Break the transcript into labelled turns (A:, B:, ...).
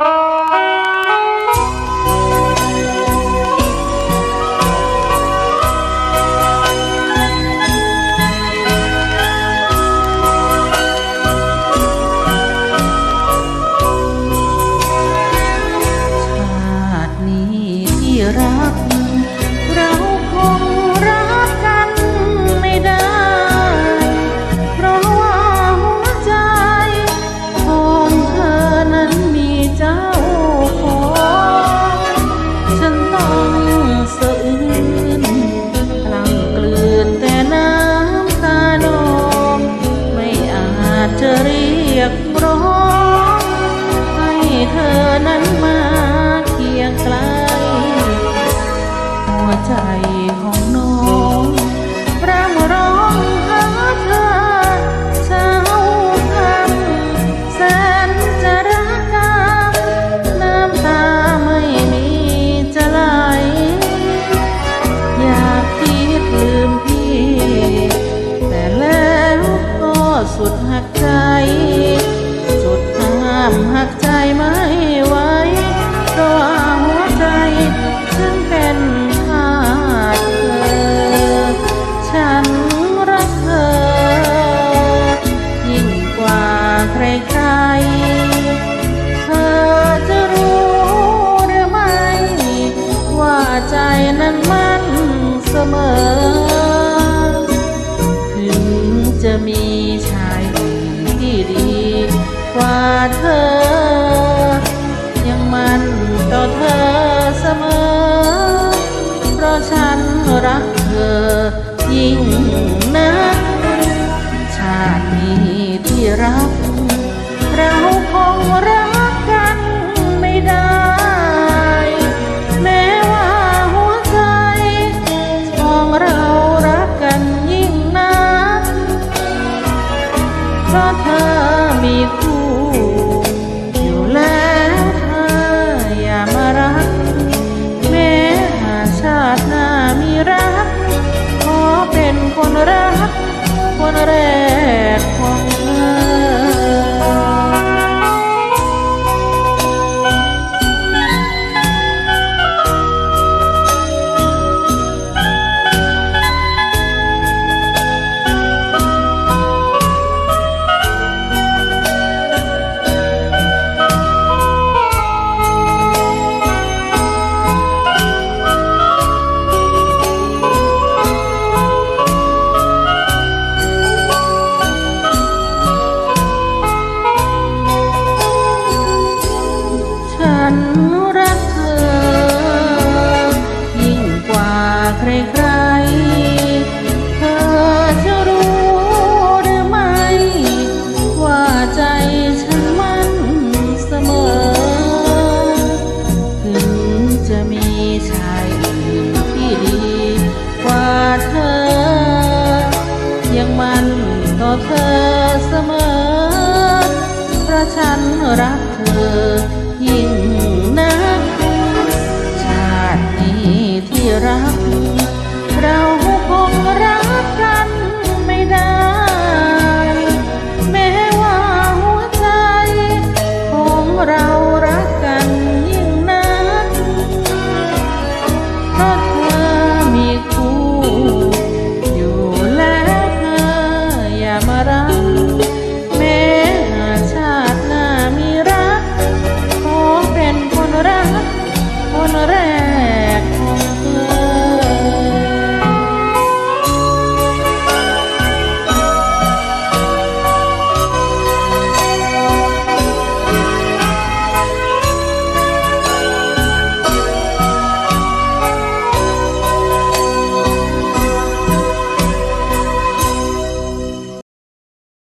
A: ช นั้นมาเคียงไกล หัวใจของน้องร่ำร้องหาเธอเช้าคำแสนจะรักกันน้ำตาไม่มีจะไหล อยากคิดลืมพี่ แต่แล้วก็สุดหักใจามหักใจไม่ไหวเพราะว่าหัวใจฉันเป็นทาสเธอ ฉันรักเธอ ยิ่งกว่าใครๆ เธอจะรู้หรือไม่ ว่าใจนั้นมันเสมอ ถึงจะมีชายอื่นที่ดี กว่าเธอ ยังมันต่อเธอเสมอ เพราะฉันรักเธอยิ่ง รักคนแรก เธอเสมอ เพราะฉันรักเธอ